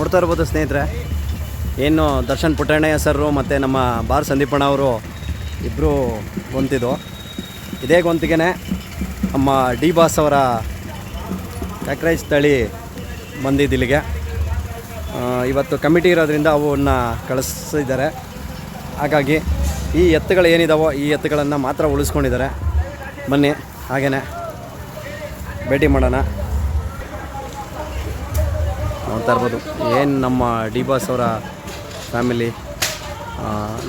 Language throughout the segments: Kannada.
ನೋಡ್ತಾ ಇರ್ಬೋದು ಸ್ನೇಹಿತರೆ. ಏನು ದರ್ಶನ್ ಪುಟ್ಟಣ್ಣಯ್ಯ ಸರ್ರು ಮತ್ತು ನಮ್ಮ ಬಾರ್ ಸಂದೀಪಣ್ಣ ಅವರು ಇಬ್ಬರು ಗೊಂತಿದ್ದು. ಇದೇ ಗೊಂತಿಗೆ ನಮ್ಮ ಡಿ ಬಾಸ್ ಅವರ ಕ್ಯಾಕ್ರೈಸ್ ತಳಿ ಬಂದಿದ್ದು ಇಲ್ಲಿಗೆ. ಇವತ್ತು ಕಮಿಟಿ ಇರೋದ್ರಿಂದ ಅವನ್ನ ಕಳಿಸಿದ್ದಾರೆ. ಹಾಗಾಗಿ ಈ ಎತ್ತುಗಳು ಏನಿದಾವೋ ಈ ಎತ್ತುಗಳನ್ನು ಮಾತ್ರ ಉಳಿಸ್ಕೊಂಡಿದ್ದಾರೆ. ಬನ್ನಿ ಹಾಗೇ ಭೇಟಿ ಮಾಡೋಣ. ನೋಡ್ತಾ ಇರ್ಬೋದು. ಏನು ನಮ್ಮ ಡಿ ಬಾಸ್ ಅವರ ಫ್ಯಾಮಿಲಿ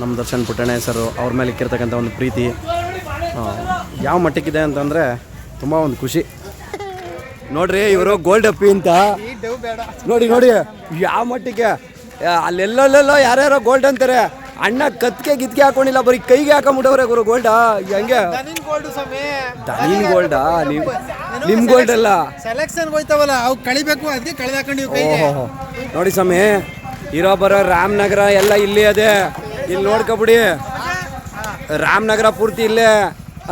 ನಮ್ಮ ದರ್ಶನ್ ಪುಟ್ಟಣ್ಣ ಸರು ಅವ್ರ ಮೇಲೆ ಇಕ್ಕಿರ್ತಕ್ಕಂಥ ಒಂದು ಪ್ರೀತಿ ಯಾವ ಮಟ್ಟಕ್ಕಿದೆ ಅಂತಂದರೆ ತುಂಬ ಒಂದು ಖುಷಿ. ನೋಡ್ರಿ ಇವರು ಗೋಲ್ಡ್ ಅಪ್ಪಿ ಅಂತ. ನೋಡಿ ನೋಡಿ ಯಾವ ಮಟ್ಟಿಗೆ ಅಲ್ಲೆಲ್ಲೆಲ್ಲೋ ಯಾರ್ಯಾರೋ ಗೋಲ್ಡ್ ಅಂತಾರೆ. ಅಣ್ಣ ಕತ್ಕೆ ಗಿತ್ಕೆ ಹಾಕೊಂಡಿಲ್ಲ ಬರೀ ಕೈಗೆ ಹಾಕೊಂಬಿಟ್ಟವ್ರೆ ಗುರು ಗೋಲ್ಡ ಹೆಂಗೆ? ಗೋಲ್ಡ್ ಸ್ವಾಮಿ. ದನೀನ್ ಗೋಲ್ಡಾ ನಿಮ್ ನಿಮ್ ಗೋಲ್ಡ್ ಅಲ್ಲ? ಸೆಲೆಕ್ಷನ್ ಹೋಯ್ತಾವಲ್ಲ ಅವ್ ಕಳಿಬೇಕು ಅದಕ್ಕೆ ಕಳೆದ ಹಾಕೊಂಡಿವಿ ಓಹೋ ನೋಡಿ ಸ್ವಾಮಿ ಇರೋ ಬರೋ ರಾಮನಗರ ಎಲ್ಲ ಇಲ್ಲಿ ಅದೇ. ಇಲ್ಲಿ ನೋಡ್ಕೊಬಿಡಿ. ರಾಮನಗರ ಪೂರ್ತಿ ಇಲ್ಲೇ.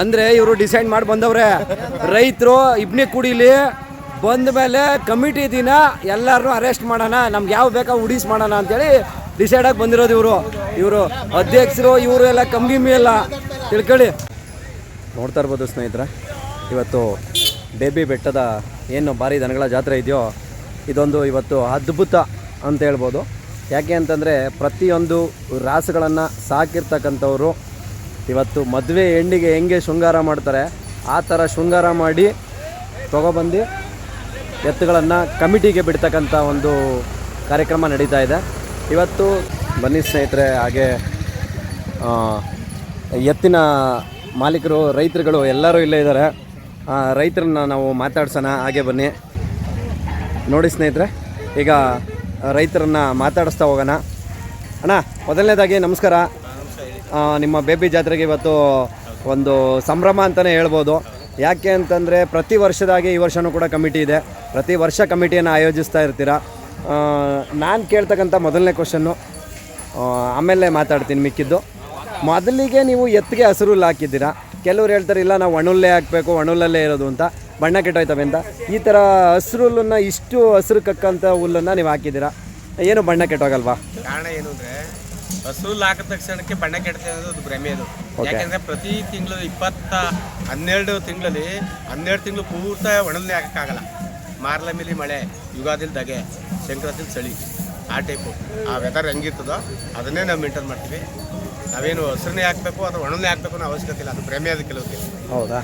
ಅಂದ್ರೆ ಇವರು ಡಿಸೈಡ್ ಮಾಡಿ ಬಂದವ್ರೆ. ರೈತರು ಇಬ್ನಿ ಕುಡಿಲಿ. ಬಂದ ಮೇಲೆ ಕಮಿಟಿ ದಿನ ಎಲ್ಲರನ್ನೂ ಅರೆಸ್ಟ್ ಮಾಡೋಣ ನಮ್ಗೆ ಯಾವ ಬೇಕಾ ಉಡಿಸ್ ಮಾಡೋಣ ಅಂತೇಳಿ ಡಿಸೈಡ್ ಆಗಿ ಬಂದಿರೋದು ಇವರು. ಇವರು ಅಧ್ಯಕ್ಷರು, ಇವರು ಎಲ್ಲ ಕಮ್ಮಿ ಎಲ್ಲ. ತಿಳ್ಕೊಳ್ಳಿ. ನೋಡ್ತಾ ಇರ್ಬೋದು ಸ್ನೇಹಿತರೆ, ಇವತ್ತು ಬೇಬಿ ಬೆಟ್ಟದ ಏನು ಭಾರಿ ದನಗಳ ಜಾತ್ರೆ ಇದೆಯೋ, ಇದೊಂದು ಇವತ್ತು ಅದ್ಭುತ ಅಂತ ಹೇಳ್ಬೋದು. ಯಾಕೆ ಅಂತಂದರೆ ಪ್ರತಿಯೊಂದು ರಾಸುಗಳನ್ನು ಸಾಕಿರ್ತಕ್ಕಂಥವ್ರು ಇವತ್ತು ಮದುವೆ ಹೆಣ್ಣಿಗೆ ಹೆಂಗೆ ಶೃಂಗಾರ ಮಾಡ್ತಾರೆ, ಆ ಥರ ಶೃಂಗಾರ ಮಾಡಿ ತೊಗೊಬಂದು ಎತ್ತುಗಳನ್ನು ಕಮಿಟಿಗೆ ಬಿಡ್ತಕ್ಕಂಥ ಒಂದು ಕಾರ್ಯಕ್ರಮ ನಡೀತಾ ಇದೆ. ಇವತ್ತು ಬನ್ನಿ ಸ್ನೇಹಿತರೆ, ಹಾಗೆ ಎತ್ತಿನ ಮಾಲೀಕರು, ರೈತರುಗಳು ಎಲ್ಲರೂ ಇಲ್ಲೇ ಇದ್ದಾರೆ. ರೈತರನ್ನ ನಾವು ಮಾತಾಡ್ಸೋಣ, ಹಾಗೆ ಬನ್ನಿ. ನೋಡಿ ಸ್ನೇಹಿತರೆ, ಈಗ ರೈತರನ್ನ ಮಾತಾಡಿಸ್ತಾ ಹೋಗೋಣ. ಅಣ್ಣ, ಮೊದಲನೇದಾಗಿ ನಮಸ್ಕಾರ. ನಿಮ್ಮ ಬೇಬಿ ಜಾತ್ರೆಗೆ ಇವತ್ತು ಒಂದು ಸಂಭ್ರಮ ಅಂತಲೇ ಹೇಳ್ಬೋದು. ಯಾಕೆ ಅಂತಂದರೆ, ಪ್ರತಿ ವರ್ಷದಾಗೆ ಈ ವರ್ಷವೂ ಕೂಡ ಕಮಿಟಿ ಇದೆ. ಪ್ರತಿ ವರ್ಷ ಕಮಿಟಿಯನ್ನು ಆಯೋಜಿಸ್ತಾ ಇರ್ತೀರ? ನಾನು ಕೇಳ್ತಕ್ಕಂಥ ಮೊದಲನೇ ಕ್ವಶನ್ನು ಆಮೇಲೆ ಮಾತಾಡ್ತೀನಿ ಮಿಕ್ಕಿದ್ದು. ಮೊದಲಿಗೆ ನೀವು ಎತ್ತಿಗೆ ಹಸಿರು ಹುಲ್ಲು ಹಾಕಿದ್ದೀರಾ? ಕೆಲವ್ರು ಹೇಳ್ತಾರೆ ಇಲ್ಲ ನಾವು ಒಣುಲ್ಲೇ ಹಾಕಬೇಕು ಒಣುಲ್ಲಲ್ಲೇ ಇರೋದು ಅಂತ. ಬಣ್ಣ ಕೆಟ್ಟೋಯ್ತವೆ ಅಂತ. ಈ ಥರ ಹಸಿರು ಹುಲ್ಲನ್ನು ಇಷ್ಟು ಹಸಿರು ಕಕ್ಕಂಥ ಹುಲ್ಲನ್ನು ನೀವು ಹಾಕಿದ್ದೀರಾ? ಏನು ಬಣ್ಣ ಕೆಟ್ಟೋಗಲ್ವಾ? ಕಾರಣ ಏನು ಅಂದರೆ ಹಸಿರು ಹಾಕಿದ ತಕ್ಷಣಕ್ಕೆ ಬಣ್ಣ ಕೆಡ್ತದೆ ಅನ್ನೋದು ಒಂದು ಭ್ರಮೆ ಅದು. ಯಾಕೆಂದರೆ ಪ್ರತಿ ತಿಂಗಳು ಇಪ್ಪತ್ತ ಹನ್ನೆರಡು ತಿಂಗಳಲ್ಲಿ ಹನ್ನೆರಡು ತಿಂಗಳು ಪೂರ್ತ ಒಣಲ್ಲೇ ಹಾಕೋಕ್ಕಾಗಲ್ಲ. ಮಾರ್ಲ ಮೇಲೆ ಮಳೆ ಯುಗಾದಿಲ್ ದಗೆ ಸಂಕ್ರಾಂತಿಲ್ ಚಳಿ ಆ ಟೈಪು ಆ ವೆದರ್ ಹೆಂಗಿರ್ತದೋ ಅದನ್ನೇ ನಾವು ಮೇಂಟೈನ್ ಮಾಡ್ತೀವಿ. ನಾವೇನು ಹಸಿರನ್ನೇ ಹಾಕ್ಬೇಕು ಅಥವಾ ಒಣನೇ ಹಾಕ್ಬೇಕು ಅನ್ನೋ ಅವಶ್ಯಕತೆ ಇಲ್ಲ. ಅದು ಪ್ರೇಮೇ ಅದು ಕೆಲವು ಹೌದಾ?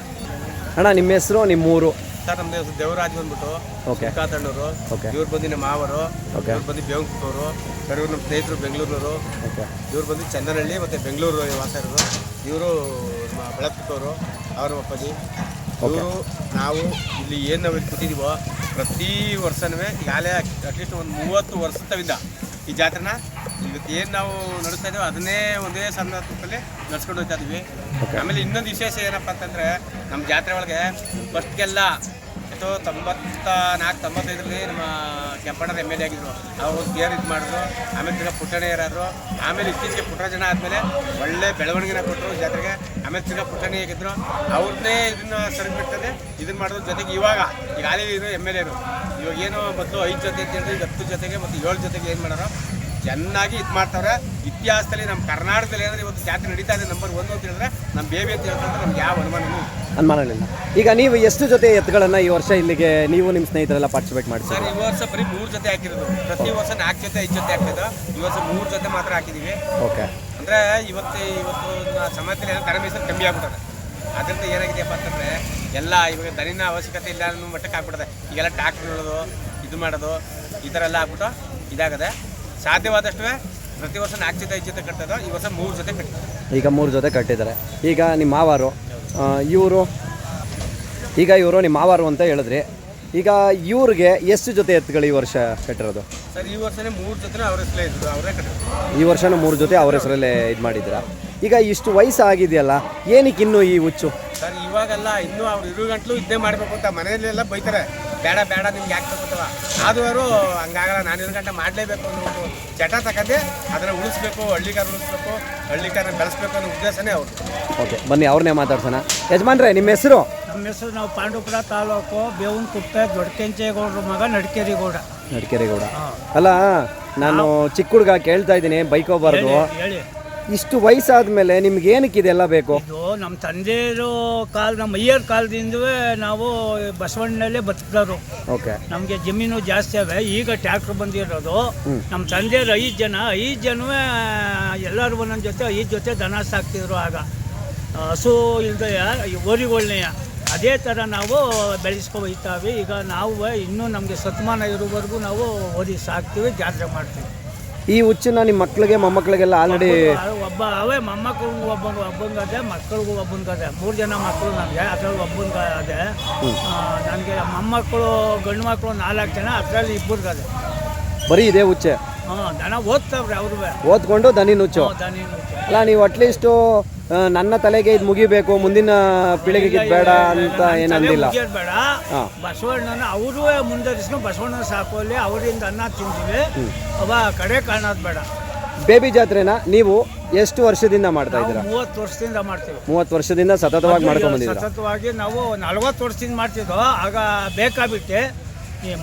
ಅಣ್ಣ ನಿಮ್ಮ ಹೆಸರು ನಿಮ್ಮ ಊರು? ಸರ್ ನಮ್ದು ಹೆಸರು ದೇವರಾಜ್ ಬಂದ್ಬಿಟ್ಟು. ಓಕೆ ಕಾತಣ್ಣವರು ಓಕೆ ಇವ್ರು ಬಂದು ನಮ್ಮ ಮಾವರು. ಇವ್ರು ಬಂದು ಬೇವಂಕೂರು ಇವ್ರು ನಮ್ಮ ಸ್ನೇಹಿತರು ಬೆಂಗಳೂರಿನವರು. ಓಕೆ ಇವ್ರು ಬಂದು ಚಂದನಹಳ್ಳಿ ಮತ್ತು ಬೆಂಗಳೂರು ವಾಸ ಇರೋರು ಇವರು ನಮ್ಮ ಬೆಳಕೂರು ಅವ್ರ ಅಪ್ಪಾಜಿ. ಇವರು ನಾವು ಇಲ್ಲಿ ಏನು ನಾವು ಇಲ್ಲಿ ಕೂತಿದ್ದೀವೋ ಪ್ರತಿ ವರ್ಷನೂ ಈಗಾಗಲೇ ಅಟ್ಲೀಸ್ಟ್ ಒಂದು ಮೂವತ್ತು ತವಿದ ಈ ಜಾತ್ರೆನ. ಇವತ್ತು ಏನು ನಾವು ನಡೆಸ್ತಾ ಇದ್ದೀವಿ ಅದನ್ನೇ ಒಂದೇ ಸಂದರ್ಭದಲ್ಲಿ ನಡ್ಸ್ಕೊಂಡು ಹೋಗ್ತಾ ಇದ್ವಿ. ಆಮೇಲೆ ಇನ್ನೊಂದು ವಿಶೇಷ ಏನಪ್ಪ ಅಂತಂದರೆ ನಮ್ಮ ಜಾತ್ರೆ ಒಳಗೆ ಫಸ್ಟ್ಗೆಲ್ಲ ಎಷ್ಟೋ ತೊಂಬತ್ತ ನಾಲ್ಕು ತೊಂಬತ್ತೈದರಲ್ಲಿ ನಮ್ಮ ಕೆಂಪಣ್ಣರ ಎಂ ಎಲ್ ಎ ಆಗಿದ್ರು. ಅವರು ಕೇರ್ ಇದು ಮಾಡಿದ್ರು. ಆಮೇಲೆ ತಿರುಗ ಪುಟ್ಟಣ್ಣ ಇರೋರು ಆಮೇಲೆ ಇತ್ತೀಚೆಗೆ ಪುಟ್ಟ ಜನ ಆದಮೇಲೆ ಒಳ್ಳೆ ಬೆಳವಣಿಗೆನ ಕೊಟ್ಟರು ಜಾತ್ರೆಗೆ. ಆಮೇಲೆ ತಿರ್ಗಾ ಪುಟ್ಟಣಿ ಹೇಗಿದ್ರು ಅವ್ರನ್ನೇ ಇದನ್ನ ಸರಿಬಿಡ್ತದೆ ಇದನ್ನ ಮಾಡೋದ್ರ ಜೊತೆಗೆ ಇವಾಗ ಈಗ ಆಲೇ ಇರೋ ಎಂ ಎಲ್ ಎರು ಇವಾಗ ಏನು ಮತ್ತು ಐದು ಜೊತೆ ಅಂತ ಹೇಳಿದ್ರೆ ಈಗ ಹತ್ತು ಜೊತೆಗೆ ಮತ್ತು ಏಳು ಜೊತೆಗೆ ಏನು ಮಾಡೋರು? ಚೆನ್ನಾಗಿ ಇದು ಮಾಡ್ತಾವ್ರೆ. ಇತಿಹಾಸದಲ್ಲಿ ನಮ್ಮ ಕರ್ನಾಟಕದಲ್ಲಿ ಏನಾದ್ರೆ ಇವತ್ತು ಜಾತ್ರೆ ನಡೀತಾ ಇದೆ ನಂಬರ್ ಒಂದು ಅಂತ ಹೇಳಿದ್ರೆ ನಮ್ಮ ಬೇಬಿ ಅಂತ ಹೇಳ್ತಾರೆ ನಮ್ಗೆ ಯಾವ ಅನುಮಾನವೂ ಇಲ್ಲ. ಅನುಮಾನಗಳಿಲ್ಲ ಈಗ ನೀವು ಎಷ್ಟು ಜೊತೆ ಎತ್ತುಗಳನ್ನು ಈ ವರ್ಷ ಇಲ್ಲಿಗೆ ನೀವು ನಿಮ್ಮ ಸ್ನೇಹಿತರೆಲ್ಲ ಪಾರ್ಟಿಸಿಪೇಟ್ ಸರ್ ಈ ವರ್ಷ ಬರೀ ಮೂರು ಜೊತೆ ಹಾಕಿರೋದು. ಪ್ರತಿ ವರ್ಷ ನಾಲ್ಕು ಜೊತೆ ಐದು ಜೊತೆ ಹಾಕಿದ್ದು ಈ ವರ್ಷ ಮೂರು ಜೊತೆ ಮಾತ್ರ ಹಾಕಿದ್ದೀವಿ ಓಕೆ ಅಂದ್ರೆ ಇವತ್ತು ಇವತ್ತು ಸಮಯದಲ್ಲಿ ಎಲ್ಲ ದನ ಮೇಯ್ಸೋದು ಕಮ್ಮಿ ಆಗ್ಬಿಟ್ಟದೆ. ಅದರಿಂದ ಏನಾಗಿದೆಯಪ್ಪ ಅಂತಂದರೆ ಎಲ್ಲ ಇವಾಗ ದನಿನ ಅವಶ್ಯಕತೆ ಇಲ್ಲ ಅನ್ನೋ ಮಟ್ಟಕ್ಕೆ ಆಗ್ಬಿಡದೆ ಈಗೆಲ್ಲ ಟ್ಯಾಕ್ಟ್ರ್ ಹೇಳೋದು ಇದು ಮಾಡೋದು, ಈ ಥರ ಎಲ್ಲ ಆಗ್ಬಿಟ್ಟು ಇದಾಗದೆ ಸಾಧ್ಯವಾದಷ್ಟು ಪ್ರತಿ ವರ್ಷ ನಾಲ್ಕು ಜೊತೆ, ಐದು ಜೊತೆ ಕಟ್ಟೋದು ಈ ವರ್ಷ ಮೂರು ಜೊತೆ ಕಟ್ಟಿದ್ದಾರೆ ಈಗ ಮೂರು ಜೊತೆ ಕಟ್ಟಿದ್ದಾರೆ. ಈಗ ನಿಮ್ಮ ಮಾವಾರು ಇವರು, ಈಗ ಇವರು ನಿಮ್ಮ ಮಾವಾರು ಅಂತ ಹೇಳಿದ್ರಿ. ಈಗ ಇವ್ರಿಗೆ ಎಷ್ಟು ಜೊತೆ ಎತ್ತುಗಳು ಈ ವರ್ಷ ಕಟ್ಟಿರೋದು? ಸರ್ ಈ ವರ್ಷನೇ ಮೂರು ಜೊತೆ ಅವ್ರ ಹೆಸರೇ ಇದ್ದು ಅವರೇ ಕಟ್ಟಿದ್ರು ಈ ವರ್ಷನೂ ಮೂರು ಜೊತೆ ಅವ್ರ ಹೆಸರಲ್ಲೇ ಇದು ಮಾಡಿದ್ದೀರಾ? ಈಗ ಇಷ್ಟು ವಯಸ್ಸು ಆಗಿದೆಯಲ್ಲ ಏನಕ್ಕೆ ಇನ್ನು ಈ ಹುಚ್ಚು? ಸರ್ ಇವಾಗೆಲ್ಲ ಇನ್ನೂ ಅವ್ರು ಇರು ಗಂಟ್ಲು ಇದ್ದೇ ಮಾಡಬೇಕು ಅಂತ ಮನೆಯಲ್ಲೆಲ್ಲ ಬೈತಾರೆ. ಬೇಡ ಬೇಡ ನಿಮ್ಗೆ ಯಾಕೆ ತಗೋತವ? ಆದವರು ಹಂಗಾಗಲ್ಲ ನಾನು ಇರು ಗಂಟೆ ಮಾಡಲೇಬೇಕು ಅನ್ನೋ ಒಂದು ಚಟ ತಗೊಂಡೆ ಅದನ್ನು ಉಳಿಸ್ಬೇಕು ಹಳ್ಳಿಗಾರ ಉಳಿಸ್ಬೇಕು ಹಳ್ಳಿಗಾರ ಬೆಳೆಸ್ಬೇಕು ಅನ್ನೋ ಉದ್ದೇಶನೇ ಅವ್ರು ಓಕೆ ಬನ್ನಿ ಅವ್ರನ್ನೇ ಮಾತಾಡ್ಸೋಣ. ಯಜಮಾನ್ರೆ ನಿಮ್ಮ ಹೆಸರು? ನಮ್ಮ ಹೆಸರು ನಾವು ಪಾಂಡುಪುರ ತಾಲೂಕು ಬೇವನಕುಪ್ಪೆ ದೊಡ್ಡಕೆಂಚೇಗೌಡ್ರ ಮಗ ನಡ್ಕೇರಿ ಗೌಡ ನಡ್ಕೆರೆಗೌಡ ಅಲ್ಲ ನಾನು ಚಿಕ್ಕ ಹುಡುಗ ಕೇಳ್ತಾ ಇದ್ದೀನಿ ಬೈಕ್ ಹೋಗ್ಬಾರ್ದು. ಹೇಳಿ ಇಷ್ಟು ವಯಸ್ಸಾದ್ಮೇಲೆ ನಿಮ್ಗೆ ಏನಕ್ಕೆ ಇದೆಲ್ಲ ಬೇಕು? ಇದು ನಮ್ಮ ತಂದೆಯರು ಕಾಲ ನಮ್ಮ ಅಯ್ಯರ ಕಾಲದಿಂದವೇ ನಾವು ಬಸವಣ್ಣನಲ್ಲೇ ಬದುಕಿದ್ರು ಓಕೆ. ನಮಗೆ ಜಮೀನು ಜಾಸ್ತಿ ಅವೆ ಈಗ ಟ್ಯಾಕ್ಟ್ರ್ ಬಂದಿರೋದು. ನಮ್ಮ ತಂದೆಯರು ಐದು ಜನ ಐದು ಜನವೇ ಎಲ್ಲರೂ ಒಂದೊಂದು ಜೊತೆ ಐದು ಜೊತೆ ದನ ಸಾಕ್ತಿದ್ರು ಆಗ. ಹಸು ಇಲ್ದೆ ಓರಿಗಳನ್ನೆಯ ಅದೇ ಥರ ನಾವು ಬೆಳೆಸ್ಕೊ ಹೋಗ್ತಾವೆ ಈಗ ನಾವು ಇನ್ನೂ ನಮಗೆ ಸತ್ಮಾನ ಇರೋವರೆಗೂ ನಾವು ಓದಿ ಸಾಕ್ತೀವಿ ಜಾತ್ರೆ ಮಾಡ್ತೀವಿ. ಈ ಹುಚ್ಚನ್ನ ನಿಮ್ಮ ಮಕ್ಕಳಿಗೆ ಮೊಮ್ಮಕ್ಕಳಿಗೆಲ್ಲ ಆಲ್ರೆಡಿ ಒಬ್ಬ- ಅವೇ ಮೊಮ್ಮಕ್ಕಳಿಗೂ ಒಬ್ಬ ಒಬ್ಬನಿಗದೆ ಮಕ್ಕಳಿಗೂ ಒಬ್ಬನಿಗದೆ ಮೂರು ಜನ ಮಕ್ಕಳು ನನಗೆ ಅದರಲ್ಲಿ ಒಬ್ಬನಿಗದೆ ನನಗೆ ಮೊಮ್ಮಕ್ಕಳು ಗಂಡು ಮಕ್ಕಳು ನಾಲ್ಕು ಜನ ಅದರಲ್ಲಿ ಇಬ್ಬರಿಗದೆ ಬರೀ ಇದೆ ಹುಚ್ಚೆ? ಹಾಂ ದನ ಓದ್ತಾವ್ರೆ ಅವ್ರು ಓದ್ಕೊಂಡು ದನಿನ ಹುಚ್ಚು ದನಿನ ದನಿ ಅಲ್ಲ ನೀವು ಅಟ್ಲೀಸ್ಟು ನನ್ನ ತಲೆಗೆ ಇದು ಮುಗಿಬೇಕು ಮುಂದಿನ ಪೀಳಿಗೆಗೆ ಇದು ಬೇಡ ಅಂತ ಏನಂದಿಲ್ಲ ಬೇಡ. ಬಸವಣ್ಣನ ಅವರು ಮುಂದರಿಸ್ಕೊಂಡು ಬಸವಣ್ಣನ ಸಾಕೋಲಿ ಅವರಿಂದ ಅನ್ನ ತಿಂತೀವಿ ಅವ ಕಡೆ ಕಾಣೋದು ಬೇಡ. ಬೇಬಿ ಜಾತ್ರೆನ ನೀವು ಎಷ್ಟು ವರ್ಷದಿಂದ ಮಾಡ್ತಾ ಇದ್ದೀರಾ? ಮೂವತ್ತು ವರ್ಷದಿಂದ ಮಾಡ್ತೀವಿ. ಮೂವತ್ತು ವರ್ಷದಿಂದ ಸತತವಾಗಿ ಮಾಡ್ಕೊಂಡು ಬಂದಿದ್ದೀರಾ? ಸತತವಾಗಿ ನಾವು ನಲವತ್ತು ವರ್ಷದಿಂದ ಮಾಡ್ತಿದ್ದೋ ಆಗ ಬೇಕಾಬಿಟ್ಟೆ.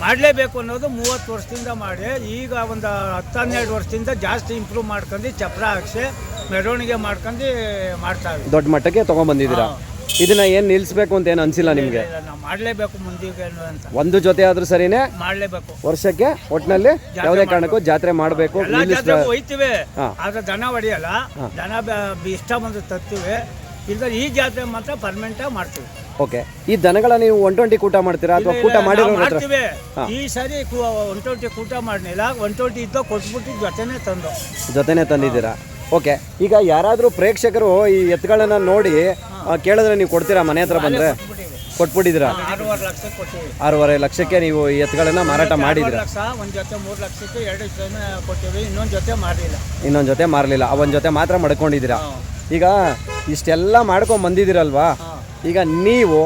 ಮಾಡಲೇಬೇಕು ಅನ್ನೋದು ಮೂವತ್ತು ವರ್ಷದಿಂದ ಮಾಡಿ. ಈಗ ಒಂದು ಹತ್ತು ಹನ್ನೆರಡು ವರ್ಷದಿಂದ ಜಾಸ್ತಿ ಇಂಪ್ರೂವ್ ಮಾಡ್ಕೊಂಡು ಚಪ್ರ ಹಾಕ್ಸಿ ಮೆರವಣಿಗೆ ಮಾಡ್ಕೊಂಡು ಮಾಡ್ತಾವೆ ದೊಡ್ಡ ಮಟ್ಟಕ್ಕೆ ತಗೊಂಡ್ಬಂದಿದ್ದೀರಾ ಇದನ್ನ ಏನು ನಿಲ್ಲಿಸ್ಬೇಕು ಅಂತ ಏನು ಅನ್ಸಿಲ್ಲ ನಿಮಗೆ? ನಾವು ಮಾಡಲೇಬೇಕು ಮುಂದಿಗೆ ಅಂತ. ಒಂದು ಜೊತೆ ಆದ್ರೂ ಸರಿನೇ ಮಾಡಲೇಬೇಕು. ವರ್ಷಕ್ಕೆ ಒಟ್ಟಿನಲ್ಲಿ ಯಾವುದೇ ಕಾರಣಕ್ಕೂ ಜಾತ್ರೆ ಮಾಡಬೇಕು ಎಲ್ಲ ಜಾತ್ರೆ ಹೋಯ್ತಿವಿ. ಆದ್ರೆ ದನ ಹೊಡಿಯಲ್ಲ. ದನ ಬ- ಇಷ್ಟ ಬಂದು ತರ್ತೀವಿ ಇಲ್ಲ ಈ ಜಾತ್ರೆ ಮಾತ್ರ ಪರ್ಮನೆಂಟಾಗಿ ಮಾಡ್ತೀವಿ. ಓಕೆ. ಈ ದನಗಳ ನೀವು ಒನ್ ಟ್ವೆಂಟಿ ಕೂಟ ಮಾಡ್ತೀರಾ ಅಥವಾ ಕೂಟ ಮಾಡಿ ಮಾಡಿರೋ ಹತ್ರ? ಮಾಡ್ತೀವಿ. ಹಾ. ಈ ಸರಿ ಒನ್ ಟ್ವೆಂಟಿ ಕೂಟ ಮಾಡಲಿಲ್ಲ ಒನ್ ಟ್ವೆಂಟಿ ಇದ್ದ ಕೊಟ್ಬಿಟ್ಟು ಜೊತೆನೆ ತಂದು. ಜೊತೆನೆ ತಂದಿದ್ದೀರಾ? ಓಕೆ. ಈಗ ಯಾರಾದರೂ ಪ್ರೇಕ್ಷಕರು ಈ ಎತ್ತುಗಳನ್ನ ನೋಡಿ ಆ, ಕೇಳಿದ್ರೆ ನೀವು ಕೊಡ್ತೀರಾ? ಮನೆ ಹತ್ರ ಬಂದ್ರೆ? ಕೊಟ್ಬಿಟ್ಟಿವಿ ಕೊಟ್ಬಿಟ್ಟಿದ್ದೀರಾ? ಆರೂವರೆ ಲಕ್ಷ ಕೊಟ್ಟಿವಿ ಆರೂವರೆ ಲಕ್ಷಕ್ಕೆ ನೀವು ಈ ಎತ್ತುಗಳನ್ನ ಮಾರಾಟ ಮಾಡಿದೀರಾ ಮಾಡಿದ್ದೀರಾ? ಲಕ್ಷ ಒಂದ್ ಜೊತೆ ಮೂರು ಲಕ್ಷಕ್ಕೆ ಎರಡು ಜೊತೆ ಕೊಟ್ಟಿವಿ ಇನ್ನೊಂದು ಜೊತೆ ಮಾಡಲಿಲ್ಲ ಇನ್ನೊಂದು ಜೊತೆ ಮಾರಲಿಲ್ಲ ಆ ಒಂದು ಜೊತೆ ಮಾತ್ರ ಮಡ್ಕೊಂಡಿದ್ದೀರಾ? ಈಗ ಇಷ್ಟೆಲ್ಲ ಮಾಡ್ಕೊಂಡು ಬಂದಿದ್ದೀರಲ್ವಾ? ಈಗ ನೀವು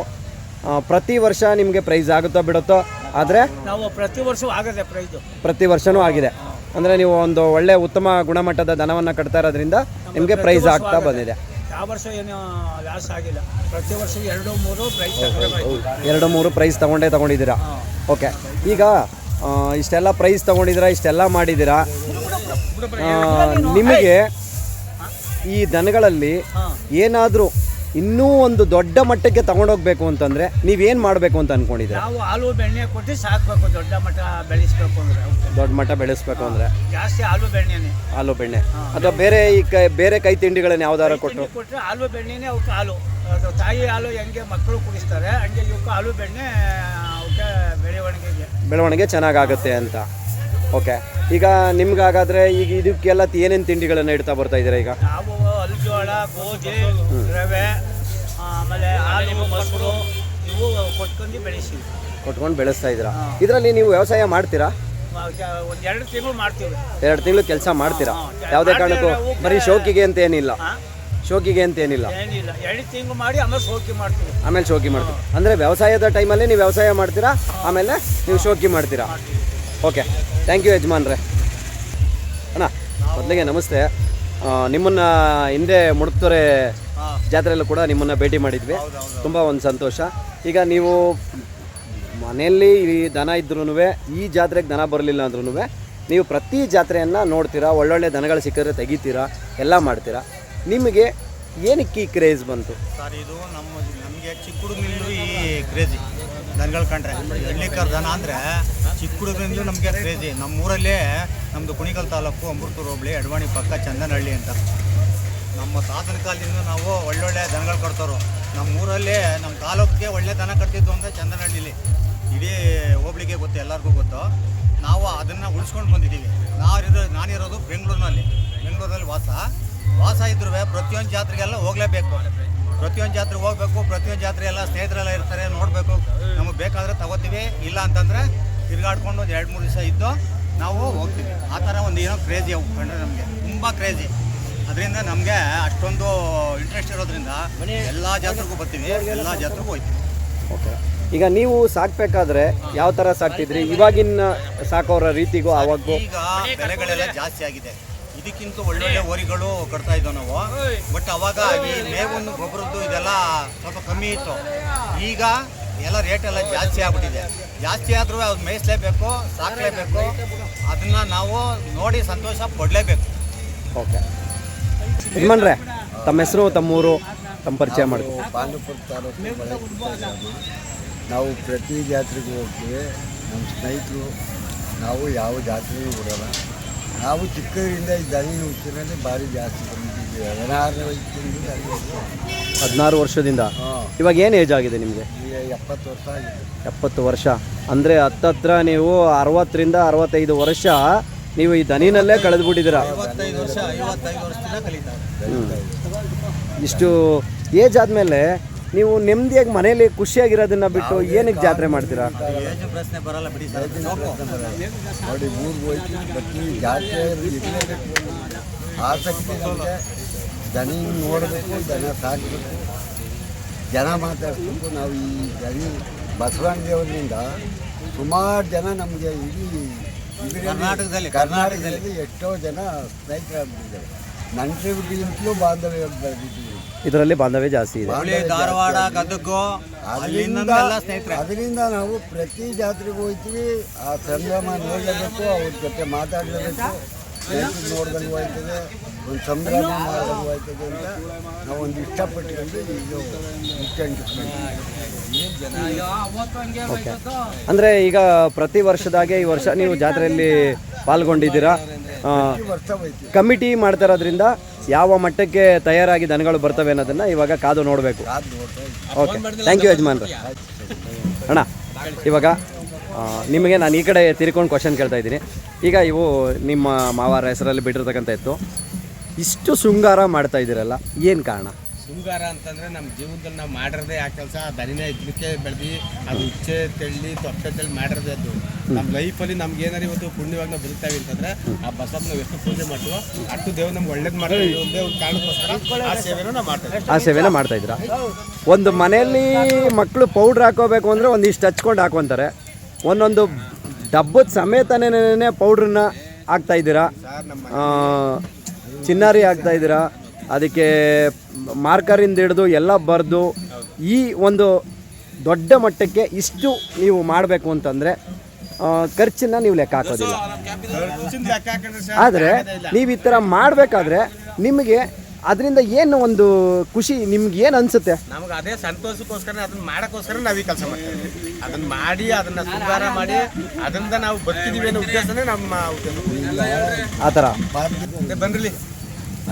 ಪ್ರತಿ ವರ್ಷ ನಿಮಗೆ ಪ್ರೈಸ್ ಆಗುತ್ತೋ ಬಿಡುತ್ತೋ ಆದರೆ ನಾವು ಪ್ರತಿ ವರ್ಷ ಆಗದೆ ಪ್ರೈಸ್ ಪ್ರತಿ ವರ್ಷವೂ ಆಗಿದೆ. ಅಂದರೆ ನೀವು ಒಂದು ಒಳ್ಳೆ ಉತ್ತಮ ಗುಣಮಟ್ಟದ ದನವನ್ನು ಕಟ್ತಾ ಇರೋದ್ರಿಂದ ನಿಮಗೆ ಪ್ರೈಸ್ ಆಗ್ತಾ ಬಂದಿದೆ. ಯಾವ ವರ್ಷ ಏನು ಲಾಸ್ ಆಗಿಲ್ಲ. ಪ್ರತಿ ವರ್ಷ ಎರಡು ಮೂರು ಪ್ರೈಸ್ ಎರಡು ಮೂರು ಪ್ರೈಸ್ ತಗೊಂಡೇ ತಗೊಂಡಿದ್ದೀರಾ? ಓಕೆ ಈಗ ಇಷ್ಟೆಲ್ಲ ಪ್ರೈಸ್ ತಗೊಂಡಿದ್ದೀರಾ ಇಷ್ಟೆಲ್ಲ ಮಾಡಿದ್ದೀರಾ? ನಿಮಗೆ ಈ ದನಗಳಲ್ಲಿ ಏನಾದರೂ ಇನ್ನೂ ಒಂದು ದೊಡ್ಡ ಮಟ್ಟಕ್ಕೆ ತಗೊಂಡೋಗ್ಬೇಕು ಅಂತಂದರೆ ನೀವೇನು ಮಾಡಬೇಕು ಅಂತ ಅಂದ್ಕೊಂಡಿದ್ದೀರಾ ನಾವು ಹಾಲು ಬೆಣ್ಣೆ ಕೊಟ್ಟು ಸಾಕಬೇಕು ದೊಡ್ಡ ಮಟ್ಟ ಬೆಳೆಸ್ಬೇಕು ಅಂದ್ರೆ. ದೊಡ್ಡ ಮಟ್ಟ ಬೆಳೆಸ್ಬೇಕು ಅಂದರೆ? ಜಾಸ್ತಿ ಹಾಲು ಬೆಣ್ಣೆನೆ. ಹಾಲು ಬೆಣ್ಣೆ. ಅಥವಾ ಬೇರೆ ಈ ಕೈ ಬೇರೆ ಕೈ ತಿಂಡಿಗಳನ್ನ ಯಾವ್ದಾರು ಕೊಟ್ಟು? ಕೊಟ್ಟರೆ ಹಾಲು ಬೆಣ್ಣೆನೇ ಅವಕ್ಕೆ ಹಾಲು ಅದು ತಾಯಿ ಹಾಲು ಹೆಂಗೆ ಮಕ್ಕಳು ಕುಡಿಸ್ತಾರೆ ಹಂಗೆ ಇವಕ್ಕೆ ಹಾಲು ಬೆಣ್ಣೆ ಅವಕ್ಕೆ ಬೆಳವಣಿಗೆಗೆ. ಬೆಳವಣಿಗೆ ಚೆನ್ನಾಗಾಗುತ್ತೆ ಅಂತ. ಓಕೆ. ಈಗ ನಿಮ್ಗಾಗಾದ್ರೆ ಈಗ ಇದಕ್ಕೆಲ್ಲ ಏನೇನು ತಿಂಡಿಗಳನ್ನ ಇಡ್ತಾ ಬರ್ತಾ ಇದ್ದೀರಾ ಈಗ? ನಾವು ಅಲ್ಜೋಳ ಗೋಧಿ ರವೆ ಆಮೇಲೆ ಹಾಲು ಮೊಸರು ಇವು ಕೊಟ್ಕೊಂಡು ಬೆಳೆಸಿದ್ವಿ ಕೊಟ್ಕೊಂಡು ಬೆಳೆಸ್ತಾ ಇದ್ದೀರಾ? ಇದರಲ್ಲಿ ನೀವು ವ್ಯವಸಾಯ ಮಾಡ್ತೀರಾ? ಒಂದು ಎರಡು ತಿಂಗಳು ಮಾಡ್ತೀವಿ. ಎರಡು ತಿಂಗಳು ಕೆಲಸ ಮಾಡ್ತೀರಾ? ಯಾವುದೇ ಕಾರಣಕ್ಕೂ ಬರೀ ಶೋಕಿಗೆ ಅಂತ ಏನಿಲ್ಲ? ಶೋಕಿಗೆ ಅಂತ ಏನಿಲ್ಲ. ಏನಿಲ್ಲ. ಎರಡು ತಿಂಗಳು ಮಾಡಿ ಆಮೇಲೆ ಶೋಕಿ ಮಾಡ್ತೀವಿ. ಆಮೇಲೆ ಶೋಕಿ ಮಾಡ್ತೀವಿ. ಅಂದರೆ ವ್ಯವಸಾಯದ ಟೈಮಲ್ಲಿ ನೀವು ವ್ಯವಸಾಯ ಮಾಡ್ತೀರಾ? ಆಮೇಲೆ ನೀವು ಶೋಕಿ ಮಾಡ್ತೀರಾ? ಓಕೆ. ಥ್ಯಾಂಕ್ ಯು ಯಜಮಾನ್ರೆ. ಅಣ್ಣ ಮೊದಲಿಗೆ ನಮಸ್ತೆ. ನಿಮ್ಮನ್ನ ಹಿಂದೆ ಮುಡ್ತೊರೆ ಜಾತ್ರೆಯಲ್ಲೂ ಕೂಡ ನಿಮ್ಮನ್ನ ಭೇಟಿ ಮಾಡಿದ್ವಿ. ತುಂಬ ಒಂದು ಸಂತೋಷ. ಈಗ ನೀವು ಮನೆಯಲ್ಲಿ ಈ ದನ ಇದ್ರೂ ಈ ಜಾತ್ರೆಗೆ ದನ ಬರಲಿಲ್ಲ ಅಂದ್ರೂ ನೀವು ಪ್ರತಿ ಜಾತ್ರೆಯನ್ನು ನೋಡ್ತೀರಾ? ಒಳ್ಳೊಳ್ಳೆ ದನಗಳು ಸಿಕ್ಕಿದ್ರೆ ತೆಗಿತೀರಾ? ಎಲ್ಲ ಮಾಡ್ತೀರಾ? ನಿಮಗೆ ಏನಕ್ಕೆ ಈ ಕ್ರೇಜ್ ಬಂತು? ಸರ್ ಇದು ನಮ್ಮ ನಮಗೆ ಚಿಕ್ಕ ಹುಡುಗನಿಂದ ಈ ಕ್ರೇಜಿ ದನಗಳು ಕಂಡ್ರೆ ಹಳ್ಳಿಕರ್ ದನ ಅಂದರೆ ಚಿಕ್ಕ ಹುಡುಗರಿಂದ ನಮಗೆ ಕ್ರೇಜಿ ನಮ್ಮ ಊರಲ್ಲೇ ನಮ್ಮದು ಕುಣಿಗಲ್ ತಾಲೂಕು ಅಮೃತೂರು ಹೋಬಳಿ ಎಡವಾಣಿ ಪಕ್ಕ ಚಂದನಹಳ್ಳಿ ಅಂತ. ನಮ್ಮ ತಾತನ ಕಾಲದಿಂದ ನಾವು ಒಳ್ಳೊಳ್ಳೆ ದನಗಳು ಕಟ್ತಾರೋ ನಮ್ಮ ಊರಲ್ಲಿ ನಮ್ಮ ತಾಲೂಕಿಗೆ ಒಳ್ಳೆ ದನ ಕಟ್ತಿದ್ದು ಅಂದರೆ ಚಂದನಹಳ್ಳಿಲಿ. ಇಡೀ ಹೋಬಳಿಗೆ ಗೊತ್ತು, ಎಲ್ಲರಿಗೂ ಗೊತ್ತು. ನಾವು ಅದನ್ನು ಉಳಿಸ್ಕೊಂಡು ಬಂದಿದ್ದೀವಿ. ನಾವಿರೋ ನಾನಿರೋದು ಬೆಂಗಳೂರಿನಲ್ಲಿ. ಬೆಂಗಳೂರಲ್ಲಿ ವಾಸ. ವಾಸ ಇದ್ರೂ ಪ್ರತಿಯೊಂದು ಜಾತ್ರೆಗೆಲ್ಲ ಹೋಗಲೇಬೇಕು. ಪ್ರತಿಯೊಂದು ಜಾತ್ರೆ ಹೋಗ್ಬೇಕು ಪ್ರತಿಯೊಂದು ಜಾತ್ರೆ ಎಲ್ಲ ಸ್ನೇಹಿತರೆಲ್ಲ ಇರ್ತಾರೆ ನೋಡಬೇಕು. ನಮಗೆ ಬೇಕಾದರೆ ತಗೋತೀವಿ ಇಲ್ಲ ಅಂತಂದರೆ ತಿರುಗಾಡ್ಕೊಂಡು ಒಂದು ಎರಡು ಮೂರು ದಿವಸ ಇದ್ದು ನಾವು ಹೋಗ್ತೀವಿ. ಆ ಥರ ಒಂದು ಏನೋ ಕ್ರೇಜಿ ಅವು ಕಂಡ್ರೆ ನಮಗೆ. ತುಂಬ ಕ್ರೇಜಿ ಅದರಿಂದ ನಮಗೆ ಅಷ್ಟೊಂದು ಇಂಟ್ರೆಸ್ಟ್ ಇರೋದ್ರಿಂದ ಎಲ್ಲ ಜಾತ್ರೆಗೂ ಬರ್ತೀವಿ ಎಲ್ಲ ಜಾತ್ರೆಗೂ ಹೋಗ್ತೀವಿ. ಓಕೆ ಈಗ ನೀವು ಸಾಕ್ಬೇಕಾದ್ರೆ ಯಾವ ಥರ ಸಾಕ್ತಿದ್ರಿ? ಇವಾಗಿನ ಸಾಕೋರ ರೀತಿಗೂ ಆವಾಗ ಈಗ ಬೆಲೆಗಳೆಲ್ಲ ಜಾಸ್ತಿ ಆಗಿದೆ. ಇದಕ್ಕಿಂತ ಒಳ್ಳೊಳ್ಳೆ ಹೋರಿಗಳು ಕಟ್ತಾ ಇದ್ದೋ ನಾವು ಬಟ್ ಅವಾಗ ಈ ಮೇವನ್ನು ಗೊಬ್ಬರದ್ದು ಇದೆಲ್ಲ ಸ್ವಲ್ಪ ಕಮ್ಮಿ ಇತ್ತು. ಈಗ ಎಲ್ಲ ರೇಟ್ ಎಲ್ಲ ಜಾಸ್ತಿ ಆಗ್ಬಿಟ್ಟಿದೆ. ಜಾಸ್ತಿ ಆದರೂ ಅದು ಮೇಯಿಸ್ಲೇಬೇಕು ಸಾಕಲೇಬೇಕು. ಅದನ್ನ ನಾವು ನೋಡಿ ಸಂತೋಷ ಪಡಲೇಬೇಕು. ಓಕೆ ಯಜಮಾನ್ರೆ ತಮ್ಮ ಹೆಸರು ತಮ್ಮೂರು ತಮ್ಮ ಪರಿಚಯ ಮಾಡಿ ಪಾಂಡುಪುರ ತಾಲೂಕು ನಾವು ಪ್ರತಿ ಜಾತ್ರೆಗೂ ಹೋಗ್ತೀವಿ. ನಮ್ಮ ಸ್ನೇಹಿತರು ನಾವು ಯಾವ ಜಾತ್ರೆಗೂ ಬಿಡೋಲ್ಲ ನಾವು ಚಿಕ್ಕದರಿಂದ ಈ ದಣಿನ ಹುಚ್ಚಿನಲ್ಲಿ ಭಾರಿ ಜಾಸ್ತಿ ಬಂದಿದ್ದೀವಿ. ಹದಿನಾರು ವಯಸ್ಸಿನಿಂದ. ಹದಿನಾರು ವರ್ಷದಿಂದ? ಹಾಂ. ಇವಾಗ ಏನು ಏಜ್ ಆಗಿದೆ ನಿಮಗೆ? ಈಗ ಎಪ್ಪತ್ತು ವರ್ಷ ಆಗಿದೆ. ಎಪ್ಪತ್ತು ವರ್ಷ. ಅಂದರೆ ಹತ್ತತ್ರ ನೀವು ಅರವತ್ತರಿಂದ ಅರವತ್ತೈದು ವರ್ಷ ನೀವು ಈ ದನಿನಲ್ಲೇ ಕಳೆದುಬಿಟ್ಟಿದ್ದೀರಾ? ಐವತ್ತೈದು ವರ್ಷ ಐವತ್ತೈದು ವರ್ಷದಿಂದ ಕಲಿತಾರೆ ಇಷ್ಟು ಏಜ್ ಆದಮೇಲೆ ನೀವು ನೆಮ್ಮದಿಯಾಗಿ ಮನೇಲಿ ಖುಷಿಯಾಗಿರೋದನ್ನ ಬಿಟ್ಟು ಏನಕ್ಕೆ ಜಾತ್ರೆ ಮಾಡ್ತೀರಾ? ಪ್ರಶ್ನೆ ಬರಲ್ಲ ಬಿಡಿ ಸರ್. ನೋಡಿ ಊರಿಗೆ ಹೋಯ್ತು. ಪ್ರತಿ ಜಾತ್ರೆ ಆಸಕ್ತಿ ನಮಗೆ. ದನಿ ನೋಡಬೇಕು ಜನ ಸಾಕಬೇಕು. ಜನ ಮಾತಾಡ್ಕೊಂಡು ನಾವು ಈ ದನಿ ಬಸವಣ್ಣ ದೇವರಿಂದ ಸುಮಾರು ಜನ ನಮಗೆ ಇಡೀ ಕರ್ನಾಟಕದಲ್ಲಿ- ಕರ್ನಾಟಕದಲ್ಲಿ ಎಷ್ಟೋ ಜನ ಸ್ನೇಹಿತರಾಗ್ಬಿಟ್ಟಿದ್ದಾರೆ. ನಂಟರಿಗಿಂತಲೂ ಬಾಂಧವ್ಯ ಬೆಳೆದಿದ್ದೀವಿ ಇದರಲ್ಲಿ ಬಾಂಧವ್ಯ ಜಾಸ್ತಿ ಇದೆ. ಹುಬ್ಳಿ ಧಾರವಾಡ ಗದಗು ಅದರಿಂದ ಅಲ್ಲಿಂದ ಎಲ್ಲ ಸ್ನೇಹಿತರೆ. ಅದರಿಂದ ನಾವು ಪ್ರತಿ ಜಾತ್ರೆಗೆ ಹೋಗ್ತೀವಿ ಆ ಸಂಭ್ರಮ ನೋಡಬೇಕು ಅವ್ರ ಜೊತೆ ಮಾತಾಡಲೇಬೇಕು. ಸ್ನೇಹಿತರು ನೋಡ್ದಂಗೆ ಹೋಯ್ತದೆ ಒಂದು ಸಂಭ್ರಮ ಮಾಡ್ದಂಗೆ ಹೋಯ್ತದೆ ಅಂತ ನಾವು ಒಂದು ಇಷ್ಟಪಟ್ಟಿಕೊಂಡು ಇದು ಓಕೆ. ಅಂದರೆ ಈಗ ಪ್ರತಿ ವರ್ಷದಾಗೆ ಈ ವರ್ಷ ನೀವು ಜಾತ್ರೆಯಲ್ಲಿ ಪಾಲ್ಗೊಂಡಿದ್ದೀರಾ? ವರ್ಷ ಹೋಯ್ತೀವಿ. ಕಮಿಟಿ ಮಾಡ್ತಾ ಇರೋದ್ರಿಂದ ಯಾವ ಮಟ್ಟಕ್ಕೆ ತಯಾರಾಗಿ ದನಗಳು ಬರ್ತವೆ ಅನ್ನೋದನ್ನ ಇವಾಗ ಕಾದು ನೋಡಬೇಕು. ಓಕೆ ಥ್ಯಾಂಕ್ ಯು ಯಜಮಾನ್ರೆ. ಅಣ್ಣ, ಇವಾಗ ನಿಮಗೆ ನಾನು ಈ ಕಡೆ ತಿರ್ಕೊಂಡು ಕ್ವಶನ್ ಕೇಳ್ತಾ ಇದ್ದೀನಿ. ಈಗ ಇವು ನಿಮ್ಮ ಮಾವಾರ ಹೆಸರಲ್ಲಿ ಬಿಟ್ಟಿರ್ತಕ್ಕಂಥ ಇತ್ತು ಇಷ್ಟು ಶೃಂಗಾರ ಮಾಡ್ತಾ ಇದ್ದೀರಲ್ಲ, ಏನು ಕಾರಣ? ಶೃಂಗಾರ ಅಂತಂದರೆ ನಮ್ಮ ಜೀವನದಲ್ಲಿ ನಾವು ಮಾಡಿರೋದೇ ಆ ಕೆಲಸ. ದನಿನ ಇದ್ದಕ್ಕೆ ಬೆಳೆದು ಅದು ಉಚ್ಚೆ ತೆಳ್ಳಿ ತೊಟ್ಟೆ ತೆಳ್ಳಿ ಮಾಡಿರೋದೇ ಅದು. ನಮ್ಮ ಲೈಫಲ್ಲಿ ನಮ್ಗೆ ಏನಾರು ಇವತ್ತು ಪುಣ್ಯವಾಗಿ ನಾವು ಬದುಕ್ತಾವೆ ಅಂತಂದ್ರೆ ಆ ಬಸಪ್ಪ ನಾವು ಎಷ್ಟು ಪೂಜೆ ಮಾಡ್ತೀವೋ ಅಷ್ಟು ದೇವ್ರು ನಮ್ಗೆ ಒಳ್ಳೇದು ಮಾಡ್ತೀವಿ ಒಂದೇ ಒಂದು ಕಾರಣಕ್ಕೋಸ್ಕರ ಆ ಸೇವೆನೂ ನಾವು ಮಾಡ್ತೀವಿ ಆ ಸೇವೆನ ಮಾಡ್ತಾ ಇದ್ದೀರಾ? ಒಂದು ಮನೆಯಲ್ಲಿ ಮಕ್ಕಳು ಪೌಡ್ರ್ ಹಾಕೋಬೇಕು ಅಂದರೆ ಒಂದಿಷ್ಟು ಹಚ್ಕೊಂಡು ಹಾಕೊತಾರೆ ಒಂದೊಂದು ಡಬ್ಬದ ಸಮೇತನೇ ಪೌಡ್ರನ್ನ ಹಾಕ್ತಾ ಇದ್ದೀರಾ? ಆ, ಚಿನ್ನಾರಿ ಹಾಕ್ತಾ ಇದ್ದೀರಾ? ಅದಕ್ಕೆ ಮಾರ್ಕರಿಂದ ಹಿಡಿದು ಎಲ್ಲ ಬರೆದು ಈ ಒಂದು ದೊಡ್ಡ ಮಟ್ಟಕ್ಕೆ ಇಷ್ಟು ನೀವು ಮಾಡಬೇಕು ಅಂತಂದರೆ ಖರ್ಚನ್ನ ನೀವು ಲೆಕ್ಕ ಹಾಕೋದಿಲ್ಲ. ಆದರೆ ನೀವು ಈ ಥರ ಮಾಡಬೇಕಾದ್ರೆ ನಿಮಗೆ ಅದರಿಂದ ಏನು ಒಂದು ಖುಷಿ ನಿಮ್ಗೆ ಏನು ಅನ್ಸುತ್ತೆ? ನಮಗೆ ಅದೇ ಸಂತೋಷಕ್ಕೋಸ್ಕರ ಅದನ್ನ ಮಾಡೋಕ್ಕೋಸ್ಕರ ನಾವು ಈ ಕೆಲಸ ಮಾಡ್ತೀವಿ. ಅದನ್ನ ಮಾಡಿ ಅದನ್ನ ಸುಧಾರ ಮಾಡಿ ಅದರಿಂದ ನಾವು ಬರ್ತಿದೀವಿ ಅನ್ನೋ ಉದ್ದೇಶನೇ ನಮ್ಮ ಆ ಥರ ಅದೇ ಬಂದ್ರಲ್ಲಿ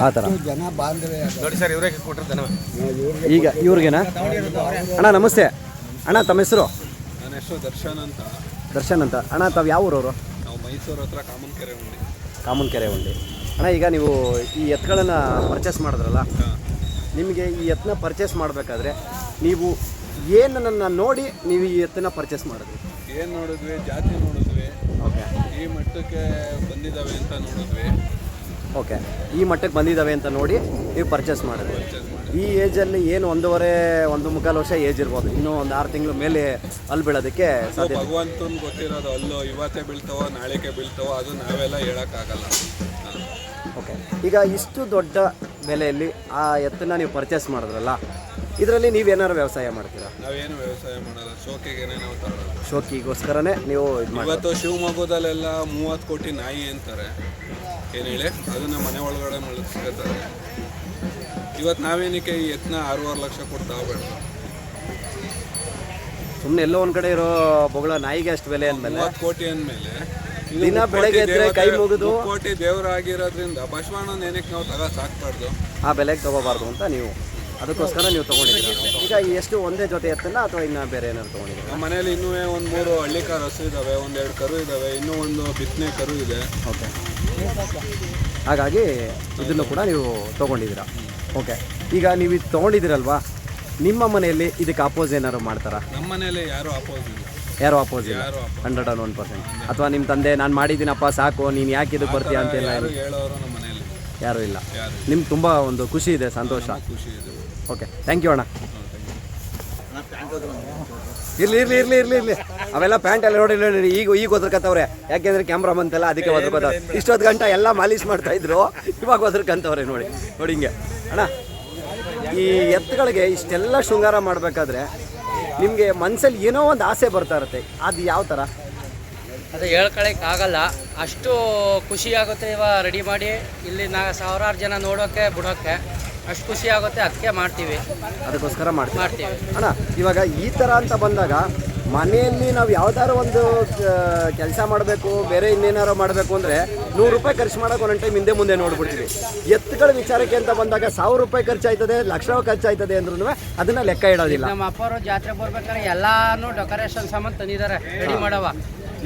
ಆ ಥರ. ಜನ ಬಾಂಧವ್ಯ ನೋಡಿ ಸರ್ ಇವರೇ ಕೊಟ್ಟಿರ್ತಾನೆ ಈಗ ಇವ್ರಿಗೇನಾ? ಅಣ್ಣ ನಮಸ್ತೆ. ಅಣ್ಣ ತಮ್ಮ ಹೆಸರು? ನನ್ನ ಹೆಸರು ದರ್ಶನ್ ಅಂತ. ದರ್ಶನ್ ಅಂತ. ಅಣ್ಣ ತಾವು ಯಾವ ಊರವರು? ನಾವು ಮೈಸೂರು ಹತ್ರ ಕಾಮನ್ಕೆರೆ ಉಂಡಿ. ಕಾಮನ್ಕೆರೆ ಉಂಡಿ. ಅಣ್ಣ ಈಗ ನೀವು ಈ ಎತ್ತುಗಳನ್ನು ಪರ್ಚೇಸ್ ಮಾಡಿದ್ರಲ್ಲ ನಿಮಗೆ ಈ ಎತ್ತನ್ನ ಪರ್ಚೇಸ್ ಮಾಡಬೇಕಾದ್ರೆ ನೀವು ಏನನ್ನ ನೋಡಿ ನೀವು ಈ ಎತ್ತನ್ನ ಪರ್ಚೇಸ್ ಮಾಡಿದ್ರಿ? ಏನು ನೋಡಿದ್ವಿ? ಜಾತಿ ನೋಡಿದ್ವಿ. ಓಕೆ ಈ ಮಟ್ಟಕ್ಕೆ ಬಂದಿದ್ದಾವೆ ಅಂತ ನೋಡಿದ್ವಿ. ಓಕೆ. ಈ ಮಟ್ಟಕ್ಕೆ ಬಂದಿದ್ದಾವೆ ಅಂತ ನೋಡಿ ನೀವು ಪರ್ಚೇಸ್ ಮಾಡಿದ್ರಿ. ಈ ಏಜಲ್ಲಿ ಏನು ಒಂದೂವರೆ ಒಂದು ಮುಕ್ಕಾಲು ವರ್ಷ ಏಜ್ ಇರ್ಬೋದು. ಇನ್ನೂ ಒಂದು ಆರು ತಿಂಗಳು ಮೇಲೆ ಅಲ್ಲಿ ಬೀಳೋದಕ್ಕೆ ಸಾಧ್ಯ ಭಗವಂತನ ಗೊತ್ತಿರೋದು ಅಲ್ಲೋ ಇವತ್ತೇ ಬೀಳ್ತಾವೋ ನಾಳೆಗೆ ಬೀಳ್ತಾವೋ ಅದು ನಾವೆಲ್ಲ ಹೇಳೋಕ್ಕಾಗಲ್ಲ. ಓಕೆ. ಈಗ ಇಷ್ಟು ದೊಡ್ಡ ಬೆಲೆಯಲ್ಲಿ ಆ ಎತ್ತನ್ನ ನೀವು ಪರ್ಚೇಸ್ ಮಾಡಿದ್ರಲ್ಲ ಇದರಲ್ಲಿ ನೀವೇನಾದ್ರು ವ್ಯವಸಾಯ ಮಾಡ್ತೀರಾ? ನಾವೇನು ವ್ಯವಸಾಯ ಮಾಡಲ್ಲ. ಶೋಕಿಗೆನೆ ನಾವು ತಗೊಳ್ಳೋದು ಶೋಕಿಗೋಸ್ಕರನೇ ನೀವು ಇದು ಮಾಡಿ ಇವತ್ತು ಶಿವಮೊಗ್ಗದಲ್ಲೆಲ್ಲ ಮೂವತ್ತು ಕೋಟಿ ನಾಯಿ ಅಂತಾರೆ. ಏನು ಹೇಳಿ? ಅದನ್ನ ಮನೆ ಒಳಗಡೆ ಮಲಗಿಸ್ಕೊತಾರೆ. ಇವತ್ತು ನಾವೇನಕ್ಕೆ ಈ ಎತ್ತನ ಆರೂವರೆ ಲಕ್ಷ ಕೊಟ್ಟು ತಗೋಬೇಡ ಸುಮ್ಮನೆ ಎಲ್ಲೋ ಒಂದು ಕಡೆ ಇರೋ ಬೊಗಳ ನಾಯಿಗೆ ಅಷ್ಟು ಬೆಲೆ ಅಂದಮೇಲೆ? ಮೂವತ್ತು ಕೋಟಿ ಅಂದಮೇಲೆ. ದಿನ ಬೆಳಗ್ಗೆ ಎದ್ರೆ ಕೈ ಮುಗಿದು ಕೋಟಿ ದೇವರಾಗಿರೋದ್ರಿಂದ ಬಸವಣ್ಣನ ಏನಕ್ಕೆ ನಾವು ತಗೋ ಸಾಕ್ಬಾರ್ದು? ಆ ಬೆಲೆಗೆ ತಗೋಬಾರ್ದು ಅಂತ ನೀವು ಅದಕ್ಕೋಸ್ಕರ ನೀವು ತೊಗೊಂಡಿದ್ದೀರಾ? ಈಗ ಎಷ್ಟು ಒಂದೇ ಜೊತೆ ಎತ್ತನ್ನ ಅಥವಾ ಇನ್ನು ಬೇರೆ ಏನಾದ್ರು ತೊಗೊಂಡಿದ್ದೀರಾ? ನಮ್ಮ ಮನೇಲಿ ಇನ್ನೂ ಒಂದು ಮೂರು ಹಳ್ಳಿಕಾರ್ ಹಸು ಇದ್ದಾವೆ ಒಂದೆರಡು ಕರು ಇದ್ದಾವೆ ಇನ್ನೂ ಒಂದು ಬಿತ್ತನೆ ಕರು ಇದೆ. ಓಕೆ. ಹಾಗಾಗಿ ಇದನ್ನು ಕೂಡ ನೀವು ತೊಗೊಂಡಿದ್ದೀರಾ? ಓಕೆ. ಈಗ ನೀವು ಇದು ತೊಗೊಂಡಿದ್ದೀರಲ್ವಾ? ನಿಮ್ಮ ಮನೆಯಲ್ಲಿ ಇದಕ್ಕೆ ಅಪೋಸ್ ಏನಾದ್ರು ಮಾಡ್ತಾರಾ? ನಮ್ಮ ಮನೆಯಲ್ಲಿ ಯಾರು ಅಪೋಸ್ ಇಲ್ಲ. ಯಾರು ಅಪೋಸ್ ಇಲ್ಲ? ಯಾರು ಹಂಡ್ರೆಡ್ ಆ್ಯಂಡ್ ಒನ್ ಪರ್ಸೆಂಟ್. ಅಥವಾ ನಿಮ್ಮ ತಂದೆ ನಾನು ಮಾಡಿದ್ದೀನಪ್ಪ ಸಾಕು ನೀನು ಯಾಕೆ ಇದು ಬರ್ತೀಯ? ಅಂತೆಲ್ಲ ಯಾರು ಹೇಳೋರು ನಮ್ಮ ಯಾರೂ ಇಲ್ಲ. ನಿಮ್ಗೆ ತುಂಬ ಒಂದು ಖುಷಿ ಇದೆ ಸಂತೋಷ. ಖುಷಿ ಇದೆ. ಓಕೆ ಥ್ಯಾಂಕ್ ಯು ಅಣ್ಣ. ಇರ್ಲಿ ಇರ್ಲಿ ಇರ್ಲಿ ಇರ್ಲಿ ಇರ್ಲಿ. ಅವೆಲ್ಲ ಪ್ಯಾಂಟ್ ಎಲ್ಲ ನೋಡಿ ನೋಡಿ ಈಗ ಈಗ ಒದರ್ಕತ್ತವ್ರೆ ಯಾಕೆಂದ್ರೆ ಕ್ಯಾಮ್ರಾ ಬಂತಲ್ಲ ಅದಕ್ಕೆ ಒದರ್ಕೋತಾವೆ ಇಷ್ಟೊತ್ತು ಗಂಟೆ ಎಲ್ಲ ಮಾಲೀಶ್ ಮಾಡ್ತಾ ಇದ್ರು. ಇವಾಗ ಒದರ್ಕಂತವ್ರೆ ನೋಡಿ ನೋಡಿ ಹಿಂಗೆ. ಅಣ್ಣ ಈ ಎತ್ತುಗಳಿಗೆ ಇಷ್ಟೆಲ್ಲ ಶೃಂಗಾರ ಮಾಡಬೇಕಾದ್ರೆ ನಿಮಗೆ ಮನಸ್ಸಲ್ಲಿ ಏನೋ ಒಂದು ಆಸೆ ಬರ್ತಾ ಇರುತ್ತೆ. ಅದು ಯಾವ ಥರ ಅದು ಹೇಳ್ಕೊಳಕ್ಕೆ ಆಗಲ್ಲ. ಅಷ್ಟು ಖುಷಿ ಆಗುತ್ತೆ ಇವಾಗ ರೆಡಿ ಮಾಡಿ. ಇಲ್ಲಿ ನಾ ಸಾವಿರಾರು ಜನ ನೋಡೋಕ್ಕೆ ಬಿಡೋಕ್ಕೆ ಅಷ್ಟು ಖುಷಿ ಆಗುತ್ತೆ ಅದಕ್ಕೆ ಮಾಡ್ತೀವಿ. ಅದಕ್ಕೋಸ್ಕರ ಮಾಡ್ತೀವಿ. ಮಾಡ್ತೀವಿ. ಅಣ್ಣ ಇವಾಗ ಈ ಥರ ಅಂತ ಬಂದಾಗ ಮನೆಯಲ್ಲಿ ನಾವು ಯಾವ್ದಾದ್ರು ಒಂದು ಕೆಲಸ ಮಾಡಬೇಕು ಬೇರೆ ಇನ್ನೇನಾರು ಮಾಡಬೇಕು ಅಂದರೆ ನೂರು ರೂಪಾಯಿ ಖರ್ಚು ಮಾಡೋಕೆ ಒಂದೊಂದು ಟೈಮ್ ಹಿಂದೆ ಮುಂದೆ ನೋಡ್ಬಿಡ್ತೀವಿ. ಎತ್ತುಗಳ ವಿಚಾರಕ್ಕೆ ಅಂತ ಬಂದಾಗ ಸಾವಿರ ರೂಪಾಯಿ ಖರ್ಚಾಯ್ತದೆ ಲಕ್ಷ ಖರ್ಚಾಯ್ತದೆ ಅಂದ್ರೂ ಅದನ್ನ ಲೆಕ್ಕ ಇಡೋದಿಲ್ಲ. ನಮ್ಮ ಅಪ್ಪರು ಜಾತ್ರೆ ಬರ್ಬೇಕಾದ್ರೆ ಎಲ್ಲಾನು ಡೆಕೋರೇಷನ್ ಸಾಮಾನು ತಂದಿದ್ದಾರೆ ರೆಡಿ ಮಾಡವ.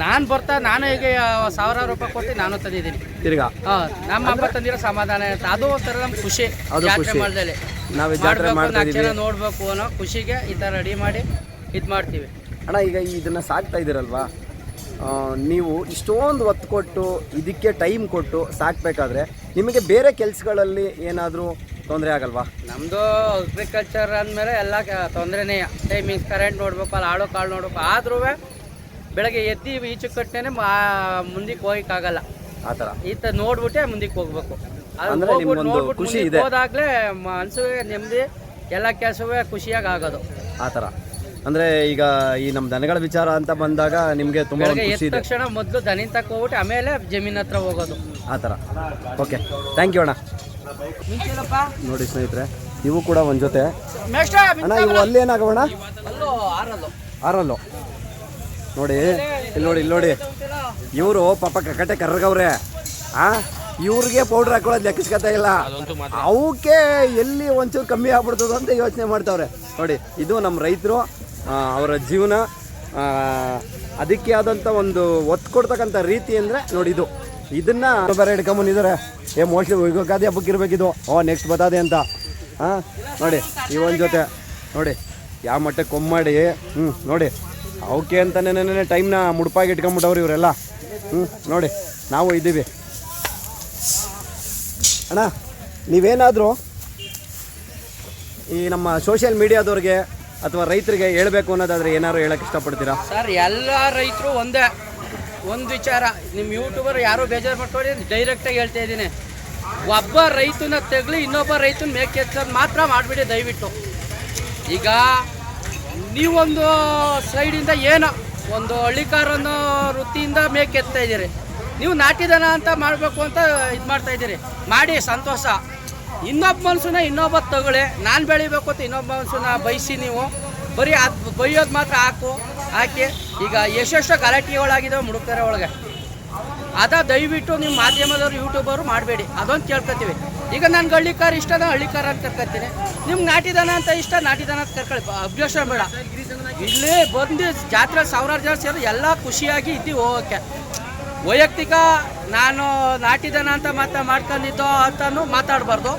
ನಾನು ಬರ್ತಾ ನಾನು ಈಗ ಸಾವಿರಾರು ರೂಪಾಯಿ ಕೊಟ್ಟು ನಾನು ತಂದಿದ್ದೀನಿ. ತಿರ್ಗಾ? ಹಾಂ ನಮ್ಮ ಅಪ್ಪ ತಂದಿರೋ ಸಮಾಧಾನ ಅಂತ ಅದು ಒಂಥರ ನಮ್ಗೆ ಖುಷಿ ಅದು ಜಾತ್ರೆ ಖುಷಿ. ಮಾಡ್ದಲ್ಲಿ. ನಾವು ಈ ಜಾತ್ರೆ ಮಾಡ್ತಾ ನಾಲ್ಕು ಜನ ಇದೀವಿ ನೋಡ್ಬೇಕು ಅನ್ನೋ ಖುಷಿಗೆ ಈ ಥರ ರೆಡಿ ಮಾಡಿ ಇದು ಮಾಡ್ತೀವಿ. ಅಣ್ಣ ಈಗ ಇದನ್ನ ಸಾಕ್ತಾ ಇದ್ದೀರಲ್ವಾ? ಆ, ನೀವು ಇಷ್ಟೊಂದು ಒತ್ತು ಕೊಟ್ಟು ಇದಕ್ಕೆ ಟೈಮ್ ಕೊಟ್ಟು ಸಾಕಬೇಕಾದ್ರೆ ನಿಮಗೆ ಬೇರೆ ಕೆಲಸಗಳಲ್ಲಿ ಏನಾದರೂ ತೊಂದರೆ ಆಗಲ್ವಾ? ನಮ್ಮದು ಅಗ್ರಿಕಲ್ಚರ್ ಅಂದಮೇಲೆ ಎಲ್ಲ ತೊಂದರೆನೇ. ಟೈಮಿಂಗ್ಸ್ ಕರೆಂಟ್ ನೋಡ್ಬೇಕು ಅಲ್ಲಿ ಆಳು ಕಾಳು ನೋಡ್ಬೇಕು. ಆದ್ರೂ ಬೆಳಗ್ಗೆ ಎದ್ದು ಈಚೆ ಕಟ್ಟನೆ ಮುಂದಕ್ಕೆ ಹೋಗಕ್ಕಾಗಲ್ಲ. ಆ ಥರ. ಈತ ನೋಡ್ಬಿಟ್ಟೆ ಮುಂದಕ್ಕೆ ಹೋಗ್ಬೇಕು. ಅದು ಅಂದ್ರೆ ನಿಮ್ಗೊಂದು ಖುಷಿ ಇದೆ. ಹೋದಾಗ್ಲೇ ಮನ್ಸಿಗೆ ನೆಮ್ಮದಿ ಎಲ್ಲ ಕೆಲಸವೇ ಖುಷಿಯಾಗಿ ಆಗೋದು ಆ ಥರ. ಅಂದರೆ ಈಗ ಈ ನಮ್ಮ ದನಗಳ ವಿಚಾರ ಅಂತ ಬಂದಾಗ ನಿಮಗೆ ತುಂಬ ಬೆಳಗ್ಗೆ ಖುಷಿ ಎದ್ದ ಇದೆ. ತಕ್ಷಣ ಮೊದಲು ದನಿನ್ ತಕ್ಕ ಹೋಗ್ಬಿಟ್ಟು ಆಮೇಲೆ ಜಮೀನ್ ಹತ್ರ ಹೋಗೋದು. ಆ ಥರ. ಓಕೆ. ಥ್ಯಾಂಕ್ ಯು ಅಣ್ಣ. ನೋಡಿ ಸ್ನೇಹಿತರೆ ಇವು ಕೂಡ ಒಂದು ಜೊತೆ. ಅಣ್ಣ ಇವು ಅಲ್ಲಿ ಆರಲ್ಲು. ಆರಲ್ಲು. ನೋಡಿ ಇಲ್ಲಿ ನೋಡಿ ಇಲ್ಲಿ ನೋಡಿ. ಇವರು ಪಾಪ ಕಕಟೆ ಕರ್ಗವ್ರೆ ಆ ಇವ್ರಿಗೆ ಪೌಡ್ರ್ ಹಾಕೊಳ್ಳೋದು ಲೆಕ್ಕಿಸ್ಕೊತಾ ಇಲ್ಲ. ಅವಕ್ಕೆ ಎಲ್ಲಿ ಒಂಚೂರು ಕಮ್ಮಿ ಆಗ್ಬಿಡ್ತದ ಅಂತ ಯೋಚನೆ ಮಾಡ್ತಾವ್ರೆ. ನೋಡಿ ಇದು ನಮ್ಮ ರೈತರು ಅವರ ಜೀವನ. ಅದಕ್ಕೆ ಆದಂಥ ಒಂದು ಒತ್ತು ಕೊಡ್ತಕ್ಕಂಥ ರೀತಿ ಅಂದರೆ ನೋಡಿ ಇದು. ಇದನ್ನು ಬೇರೆ ಹಿಡ್ಕೊಂಬಂದಿದ್ದಾರೆ ಏ ಮೋಸ್ಟ್ಲಿ ಯುಗಾದಿ ಹಬ್ಬಕ್ಕೆ ಇರಬೇಕಿದು. ಓ ನೆಕ್ಸ್ಟ್ ಬತ್ತದೆ ಅಂತ. ಹಾಂ ನೋಡಿ ಇವನ್ ಜೊತೆ. ನೋಡಿ ಯಾವ ಮಟ್ಟಕ್ಕೆ ಕೊಮ್ಮಾಡಿ ಹ್ಞೂ ನೋಡಿ. ಅವಕ್ಕೆ ಅಂತಲೇ ಟೈಮ್ನ ಮುಡುಪಾಗಿ ಇಟ್ಕೊಂಬಿಟ್ಟವ್ರು ಇವರೆಲ್ಲ. ಹ್ಞೂ ನೋಡಿ, ನಾವು ಇದ್ದೀವಿ. ಅಣ್ಣ, ನೀವೇನಾದರೂ ಈ ನಮ್ಮ ಸೋಷಿಯಲ್ ಮೀಡಿಯಾದವ್ರಿಗೆ ಅಥವಾ ರೈತರಿಗೆ ಹೇಳಬೇಕು ಅನ್ನೋದಾದರೆ ಏನಾದ್ರು ಹೇಳಕ್ಕೆ ಇಷ್ಟಪಡ್ತೀರಾ? ಸರ್ ಎಲ್ಲ ರೈತರು ಒಂದೇ. ಒಂದು ವಿಚಾರ ನಿಮ್ಮ ಯೂಟ್ಯೂಬರ್ ಯಾರು ಬೇಜಾರು ಮಾಡ್ಕೊಳ್ಳಿ ಡೈರೆಕ್ಟಾಗಿ ಹೇಳ್ತಾ ಇದ್ದೀನಿ. ಒಬ್ಬ ರೈತನ ತೆಗಲಿ ಇನ್ನೊಬ್ಬ ರೈತನ ಮೇಕೆತ್ತೋದು ಮಾತ್ರ ಮಾಡಿಬಿಡಿ ದಯವಿಟ್ಟು. ಈಗ ನೀವೊಂದು ಸೈಡಿಂದ ಏನೋ ಒಂದು ಹಳ್ಳಿಕಾರನ ವೃತ್ತಿಯಿಂದ ಮೇಕೆತ್ತಾ ಇದ್ದೀರಿ. ನೀವು ನಾಟಿದನ ಅಂತ ಮಾಡಬೇಕು ಅಂತ ಇದು ಮಾಡ್ತಾ ಇದ್ದೀರಿ. ಮಾಡಿ, ಸಂತೋಷ. ಇನ್ನೊಬ್ಬ ಮನ್ಸನ್ನ ಇನ್ನೊಬ್ಬ ತಗೊಳ್ಳಿ. ನಾನು ಬೆಳಿಬೇಕು ಅಂತ ಇನ್ನೊಬ್ಬ ಮನ್ಸನ್ನ ಬಯಸಿ ನೀವು. ಬರೀ ಅದು ಬೈಯೋದು ಮಾತ್ರ ಹಾಕು, ಹಾಕಿ. ಈಗ ಎಷ್ಟೆಷ್ಟೋ ಗಲಾಟೆಗಳಾಗಿದ್ದಾವೆ ಮುಡುಕ್ತಾರೆ ಒಳಗೆ. ಅದ ದಯವಿಟ್ಟು ನಿಮ್ಮ ಮಾಧ್ಯಮದವ್ರು ಯೂಟ್ಯೂಬರು ಮಾಡಬೇಡಿ. ಅದೊಂದು ಕೇಳ್ಕೊತೀವಿ. ಈಗ ನಾನು ಹಳ್ಳಿಕಾರ ಇಷ್ಟನ ಹಳ್ಳಿಕಾರ ಅಂತ ಕರ್ಕೊತೀನಿ. ನಿಮ್ಗೆ ನಾಟಿದಾನ ಅಂತ ಇಷ್ಟ, ನಾಟಿದಾನ ಅಂತ ಕರ್ಕೊಳ್ಳಿ ಅಬ್ಜೆಕ್ಷನ್ ಬೇಡ. ಇಲ್ಲಿ ಬಂದು ಜಾತ್ರೆ ಸಾವಿರಾರು ಜನ ಸೇರಿ ಎಲ್ಲ ಖುಷಿಯಾಗಿ ಇದ್ದೀವಿ ಹೋಗೋಕ್ಕೆ. ವೈಯಕ್ತಿಕ ನಾನು ನಾಟಿದಾನ ಅಂತ ಮಾತಾ ಮಾಡ್ಕೊಂಡಿದ್ದೋ ಅಂತಾನು ಮಾತಾಡಬಾರ್ದು.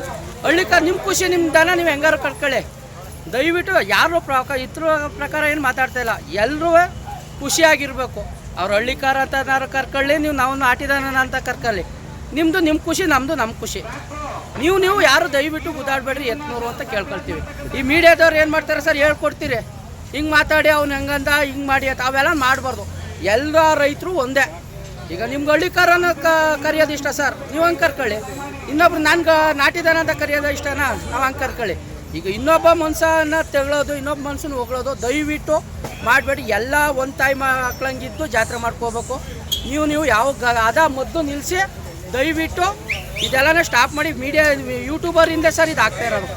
ಹಳ್ಳಿಕಾರ ನಿಮ್ಮ ಖುಷಿ ನಿಮ್ಮ ದನ ನೀವು ಹೆಂಗಾರು ಕರ್ಕೊಳ್ಳಿ. ದಯವಿಟ್ಟು ಯಾರು ಪ್ರಕಾರ ಇದ್ರ ಪ್ರಕಾರ ಏನು ಮಾತಾಡ್ತಾ ಇಲ್ಲ. ಎಲ್ಲರೂ ಖುಷಿಯಾಗಿರ್ಬೇಕು. ಅವ್ರು ಹಳ್ಳಿಕಾರ ಕಾರ ಏನಾರು ಕರ್ಕೊಳ್ಳಿ, ನೀವು ನಾವು ಆಟಿದಾನ ಅಂತ ಕರ್ಕೊಳ್ಳಿ. ನಿಮ್ಮದು ನಿಮ್ಮ ಖುಷಿ ನಮ್ಮದು ನಮ್ಮ ಖುಷಿ. ನೀವು ನೀವು ಯಾರು ದಯವಿಟ್ಟು ಗುದ್ದಾಡಬೇಡ್ರಿ, ಎತ್ನೂರು ಅಂತ ಕೇಳ್ಕೊಳ್ತೀವಿ. ಈ ಮೀಡಿಯಾದವ್ರು ಏನು ಮಾಡ್ತಾರೆ ಸರ್, ಹೇಳ್ಕೊಡ್ತೀರಿ. ಹಿಂಗೆ ಮಾತಾಡಿ, ಅವ್ನು ಹೆಂಗಂದ, ಹಿಂಗೆ ಮಾಡಿ ಅಂತ ಅವೆಲ್ಲ ಮಾಡಬಾರ್ದು. ಎಲ್ಲ ರೈತರು ಒಂದೇ. ಈಗ ನಿಮ್ಗೆ ಹಳ್ಳಿಕಾರನ ಕ, ಕರೆಯೋದು ಇಷ್ಟ ಸರ್. ನೀವು ಹಂಗೆ ಕರ್ಕೊಳ್ಳಿ. ಇನ್ನೊಬ್ರು ನನ್ಗೆ ನಾಟಿದಾನ ಅಂತ ಕರೆಯೋದು ಇಷ್ಟನಾ? ನಾವು ಹಂಗೆ ಕರ್ಕೊಳ್ಳಿ. ಈಗ ಇನ್ನೊಬ್ಬ ಮನುಷ್ಯನ ತೆಗಳೋದು ಇನ್ನೊಬ್ಬ ಮನುಷ್ಯನ ಹೊಗಳೋದು ದಯವಿಟ್ಟು ಮಾಡಬೇಡಿ. ಎಲ್ಲ ಒಂದು ತಾಯಿ ಮಕ್ಕಳಂಗಿದ್ದು ಜಾತ್ರೆ ಮಾಡ್ಕೋಬೇಕು. ನೀವು ನೀವು ಯಾವ ಅದ ಮದ್ದು ನಿಲ್ಲಿಸಿ ದಯವಿಟ್ಟು ಇದೆಲ್ಲನೇ ಸ್ಟಾಪ್ ಮಾಡಿ. ಮೀಡಿಯಾ ಯೂಟ್ಯೂಬರಿಂದ ಸರ್ ಇದು ಆಗ್ತಾ ಇರೋದು.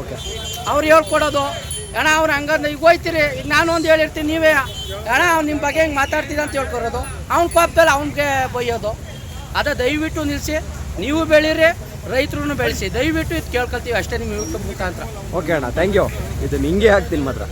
ಓಕೆ ಅವ್ರು ಹೇಳ್ಕೊಡೋದು ಅಣ್ಣ ಅವ್ರು ಹಂಗಂದ್ರೆ ಈಗ ಹೋಯ್ತೀರಿ. ಈಗ ನಾನು ಒಂದು ಹೇಳಿರ್ತೀನಿ ನೀವೇ. ಅಣ್ಣ ಅವ್ನು ನಿಮ್ಮ ಬಗ್ಗೆ ಹೆಂಗೆ ಮಾತಾಡ್ತೀರ ಅಂತ ಹೇಳ್ಕೊರೋದು ಅವ್ನ ಕೋಪದಲ್ಲಿ ಅವ್ನಿಗೆ ಬೈಯೋದು ಅದ ದಯವಿಟ್ಟು ನಿಲ್ಲಿಸಿ ನೀವು ಬೆಳೀರಿ. ರೈತರು ಬೆಳೆಸಿ, ದಯವಿಟ್ಟು ಇದು ಕೇಳ್ಕೊಳ್ತೀವಿ ಅಷ್ಟೇ ನಿಮ್ಮ ಯೂಟ್ಯೂಬ್ ಮುಖಾಂತರ. ಓಕೆ ಅಣ್ಣ ಥ್ಯಾಂಕ್ ಯು ಇದು ನಿಂಗೆ ಹಾಕ್ತೀನಿ ಮಾತ್ರ.